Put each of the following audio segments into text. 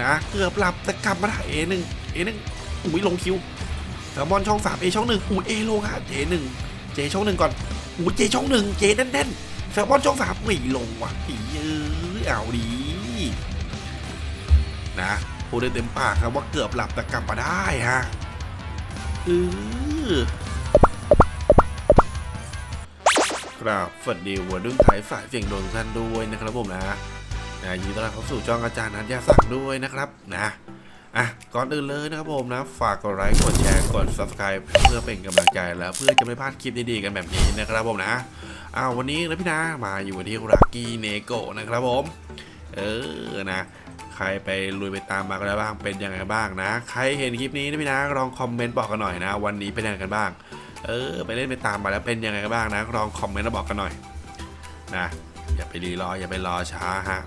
นะเกือบหลับแต่กลับมาได้เอหนึ่งเอหนึ่งอุ้ยลงคิวแซลมอนช่องสามเอช่องหนึ่งอุ้ยเอลงฮะเจหนึ่งเจช่องหนึ่งก่อนอุ้ยเจช่องหนึ่งเจแน่นๆแซลมอนช่องสามไม่ลงว่ะอีเอ้ยเอาดีนะพูดได้เต็มปากครับว่าเกือบหลับแต่กลับมาได้ฮะเออครับสวัสดีวัยรุ่นไทยสายเสียงโดนท่านด้วยนะครับผมนะ นะยินดีต้อนรับเข้าสู่ช่องอาจารย์นัทยาศักดิ์ด้วยนะครับนะอะก่อนอื่นเลยนะครับผมนะ ฝากกดไลค์กดแชร์กด subscribe เพื่อเป็นกำลังใจแล้วเพื่อจะไม่พลาดคลิปดีๆกันแบบนี้นะครับผมนะอ้าววันนี้นะพี่นะมาอยู่ที่รักกี้เนโกนะครับผม เออนะใครไปลุยไปตามมากันแล้วบ้างเป็นยังไงบ้างนะ ใครเห็นคลิปนี้นะพี่นะลองคอมเมนต์บอกกันหน่อยนะ วันนี้เป็นยังไงกันบ้าง เออ ไปเล่นไปตามมาแล้วเป็นยังไงกันบ้างนะลองคอมเมนต์มาบอกกันหน่อยนะอย่าไปรีรออย่าไปรอช้าฮะ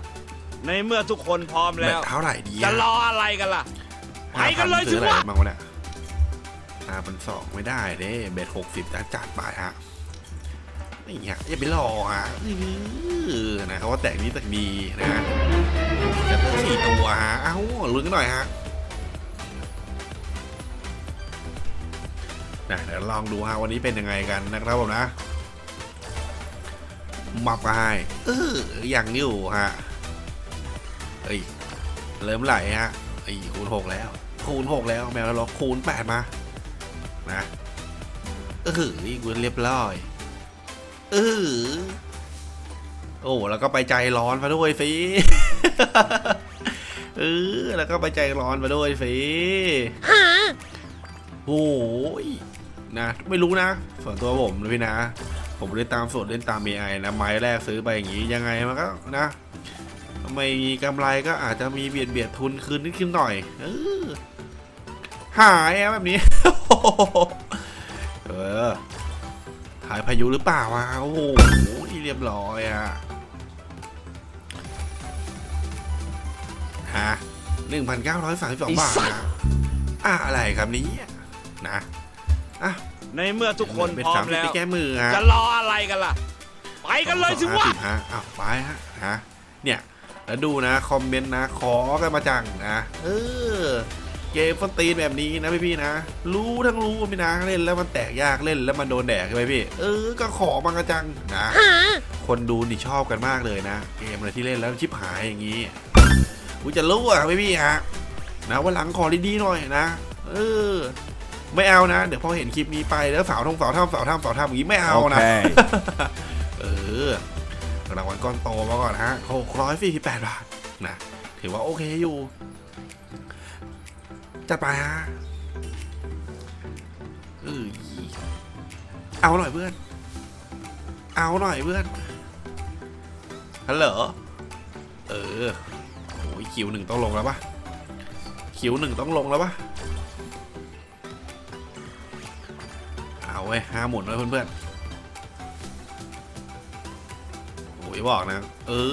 ในเมื่อทุกคนพร้อมแบแล้ตวเท่าไหร่ดีจะรออะไรกันล่ะ ไปกันเลยสิซื้ออะไรวะ มางวะเนี่ยห้าพันสองไม่ได้เด้เบ็ดหกสิบจะจัดไปฮะนี่ฮะอย่าไปรอฮะเออนะเขาว่าแต่งนี้แต่งดีนะจะต้องสี่ตัวฮะเอ้าลุ้นกันหน่อยฮะนะเดี๋ยวลองดูฮะวันนี้เป็นยังไงกันนะครับผมนะมับไปเอออย่างอยู่ฮะ เฮ้ยเริ่มไหลฮะไอ้ยคูณหกแล้ว คูณหกแล้วแมวแล้วล็อกคูณแปดมา นะเออนี่กูเรียบร้อยเออโอ้แล้วก็ไปใจร้อนมาด้วยสิเออแล้วก็ไปใจร้อนมาด้วยสิโอ้ยนะไม่รู้นะส่วนตัวผมนะพี่นะ ผมเล่นตามสูตรเล่นตาม AI นะไม้แรกซื้อไปอย่างนี้ยังไงมันก็นะ ไม่มีกำไรก็อาจจะมีเบียดเบียดทุนคืนนิดขึ้นหน่อยเออหายอะแบบนี้ เออหายพายุหรือเปล่าวะโอ้โหเรียบร้อยอะฮะหนึ่งพันเก้าร้อยสามสิบสองบาทนะอะอะไรครับเนี้นะอะในเมื่อทุกคนเป็นพร้อสามมสิบแล้ไปวแก้มือฮะจะรออะไรกันล่ะ ไปกันเลยสิวะสองห้าสิบฮะอ้าวไปฮะฮะเนี่ย แล้วดูนะ คอมเมนต์นะ ขอกันมาจังนะ เออ เกมฟอนตีนแบบนี้นะพี่พี่ๆนะ รู้ทั้งรู้ว่าพี่นะเล่นแล้วมันแตกยากเล่นแล้วมันโดนแดกใช่ไหมพี่ เออ ก็ขอมากระจังนะ คนดูนี่ชอบกันมากเลยนะ เกมอะไรที่เล่นแล้วชิบหายอย่างนี้กูจะรู้อะพี่พี่ๆฮะนะวันหลังขอดีๆหน่อยนะ เออ ไม่เอานะ เดี๋ยวพอเห็นคลิปนี้ไปแล้วสาวทงสาวท่ามสาวท่ามสาวท่ามอย่างนี้ไม่เอานะ เออ รางวัลก้อนโตมาก่อนฮะหกร้อยสี่สิบแปดบาทนะ ถือว่าโอเคอยู่ จัดไปฮะเออเอาหน่อยเพื่อน เอาหน่อยเพื่อน ฮัลโหล เออโอ้ยคิวหนึ่งต้องลงแล้วปะคิวหนึ่งต้องลงแล้วปะเอาเว้ห้าหมุนไว้เพื่อนๆ อ้ยบอกนะ เออ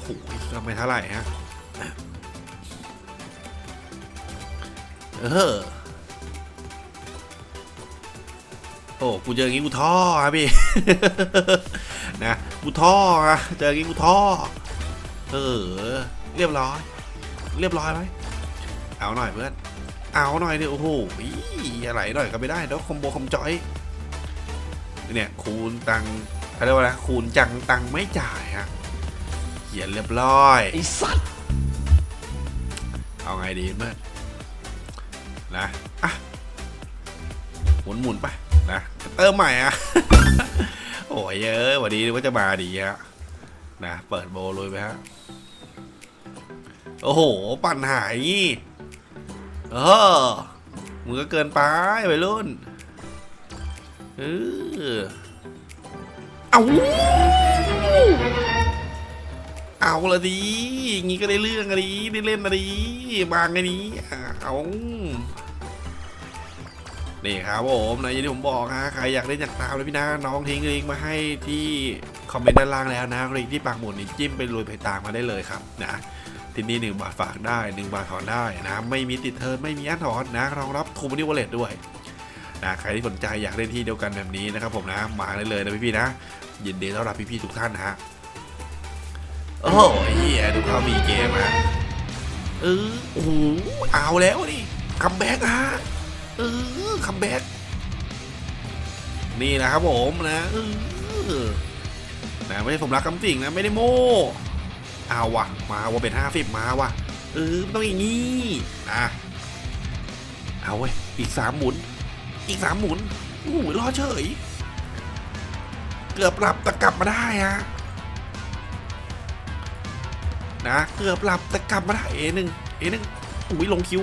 โอ้ยทำไมเท่าไหร่ฮะ เออ โอ้ กูเจออย่างงี้กูท่อครับพี่ นะ กูท่ออะเจออย่างงี้กูท่อเออ เรียบร้อย เรียบร้อยไหม เอาหน่อยเพื่อน เอาหน่อยดิโอ้โหอีอะไรหน่อยก็ไม่ได้แล้วคอมโบคอมจอย เนี่ยคูณตังค์ เขาเรียกว่าอะไรคูณจังตังค์ไม่จ่ายฮะเขียนเรียบร้อยไอ้สัตว์เอาไงดีเมื่อนนะอะหมุนหมุนๆไปนะเติมใหม่อะโอ้ยเอ้ยวันนี้ว่าจะมาดีฮะนะเปิดโบลุยไปฮะโอ้โห ปั่นหายงี้เออมึงก็เกินไปไปรุ่นเออ เอาเอาละดีงี้ก็ได้เรื่องอะดีได้เล่นอะดีบางไอ้นี้เอานี่ครับผมนะอย่างที่ผมบอกฮะใครอยากเล่นอยากตามเลยพี่นะน้องทิ้งลิงก์มาให้ที่คอมเมนต์ด้านล่างแล้วนะลิงก์ที่ปากหมุดนี่จิ้มไปลุยไปตามมาได้เลยครับนะที่นี่หนึ่งบาทฝากได้หนึ่งบาทถอนได้นะ ไม่มีติดเทิร์นไม่มีอันถอนนะรองรับทูมินิวอลเล็ตด้วย นะใครที่สนใจอยากเล่นที่เดียวกันแบบนี้นะครับผมนะมาได้เลยนะพี่ๆนะยินดีต้อนรับพี่ๆทุกท่านนะฮะโอ้โหเฮียดูเขามีเกมอะเออโอ้โหเอาแล้วนี่คัมแบ็กฮะเออคัมแบ็กนี่นะครับผมนะเออนะไม่ได้ผมรักคำสิ่งนะไม่ได้โม้เอาวะมาว่าเป็นห้าสิบมาว่ะเออมันต้องอย่างนี้นะเอาเว้ยอีกสามหมุน อีกสามหมุนโอ้โหรอเฉย เกือบหลับแต่กลับมาได้ฮะนะเกือบหลับแต่กลับมาได้เอหนึ่งเอหนึ่งอุ้ยลงคิว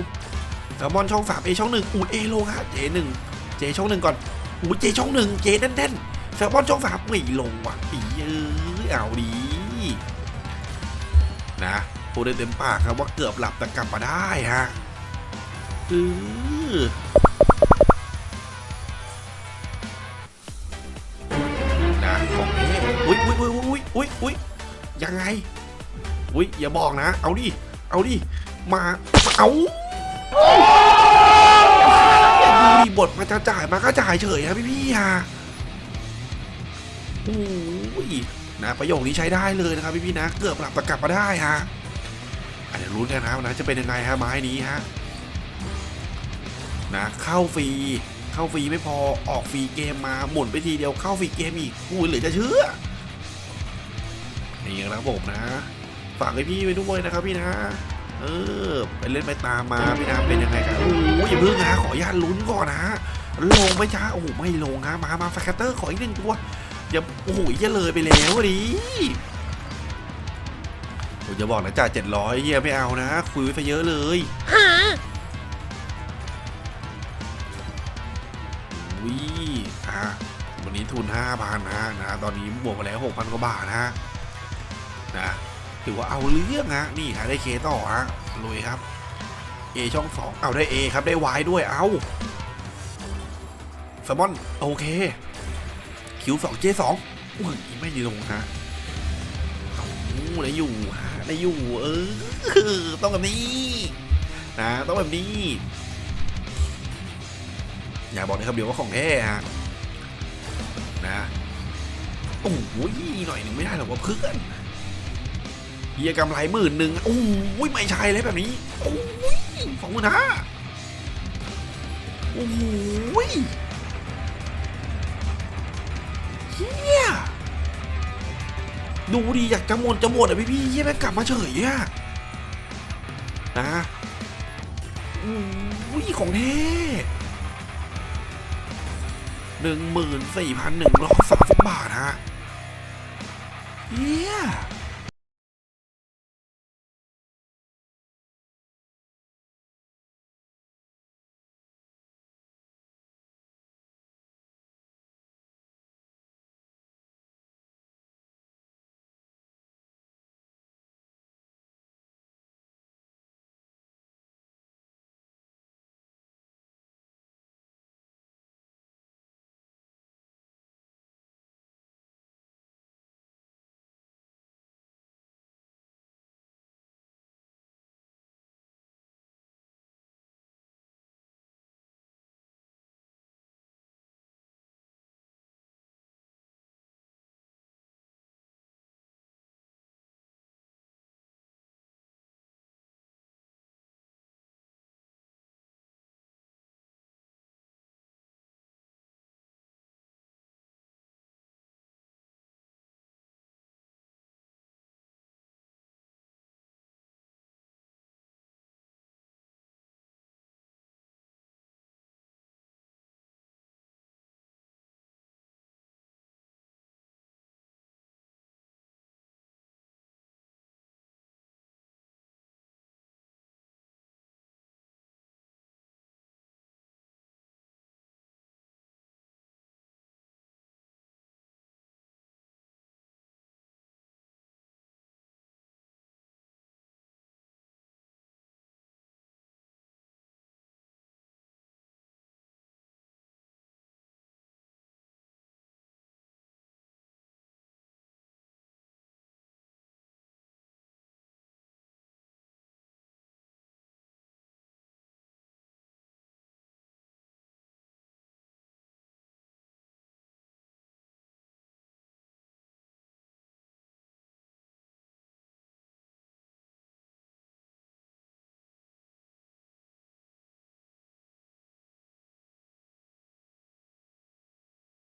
แซลมอนช่องสามเอช่องหนึ่งอุ้ยเอลงฮะเจหนึ่งเจช่องหนึ่งก่อนอุ้ยเจช่องหนึ่งเจแน่นๆแซลมอนช่องสามไม่ลงว่ะอีเอ้ยเอาดีนะพูดได้เต็มปากครับว่าเกือบหลับแต่กลับมาได้ฮะเออ ยังไงอุ้ยอย่าบอกนะ เอาดิ เอาดิ มามาเอาดูดิบทมาจะจ่ายมาก็จ่ายเฉยครับพี่พี่ฮะโอ้ยนะประโยคนี้ใช้ได้เลยนะครับพี่พี่นะ เกือบหลับประกลับมาได้ฮะอะเดี๋ยวลุ้นกันนะนะจะเป็นยังไงฮะไม้นี้ฮะนะเข้าฟรีเข้าฟรีไม่พอออกฟรีเกมมาหมุนไปทีเดียวเข้าฟรีเกมอีกอุ้ยเหลือจะเชื่อ นี่ครับผมนะ ฝากให้พี่ไปด้วยนะครับพี่นะ เออไปเล่นไปตามมาพี่นะเป็นยังไงกันโอ้ยอย่าเพิ่งนะขออนุญาตลุ้นก่อนนะลงไหม่ช้าโอ้ไม่ลงฮะมามาแฟคเตอร์ขออีกหนึ่งตัวอย่าโอ้โหจะเลยไปแล้วดิผมจะบอกนะจ่าเจ็ดร้อยเฮียไม่เอานะ คุยไปเยอะเลยวิอะวันนี้ทุนห้าพันนะนะ ตอนนี้บวกไปแล้วหกพันกว่าบาทนะ นะถือว่าเอาเรื่องฮะนี่ฮะได้เคต่อฮะลุยครับเอช่องสองเอาได้เอครับได้วายด้วยเอาแซลมอนโอเคคิวสองเจสองอุ้ยไม่ด้ลงฮะเอาได้อยู่ฮะได้อยู่ เออต้องแบบนี้นะต้องแบบนี้ อย่าบอกนะครับเดี๋ยวว่าของแท้ฮะนะโอ้โหหน่อยหนึ่งไม่ได้หรอกว่าเพื่อน เฮียกำไรหมื่นหนึ่งโอ้โหไม่ใช่เลยแบบนี้โอ้ยสองหมื่นห้าโอ้โหเฮียดูดีอยากจะหมดจะหมดอะพี่พี่เฮียแม่งกลับมาเฉยอะนะโอ้ยของแท้หนึ่งหมื่นสี่พันหนึ่งร้อยสามสิบบาทฮะเฮีย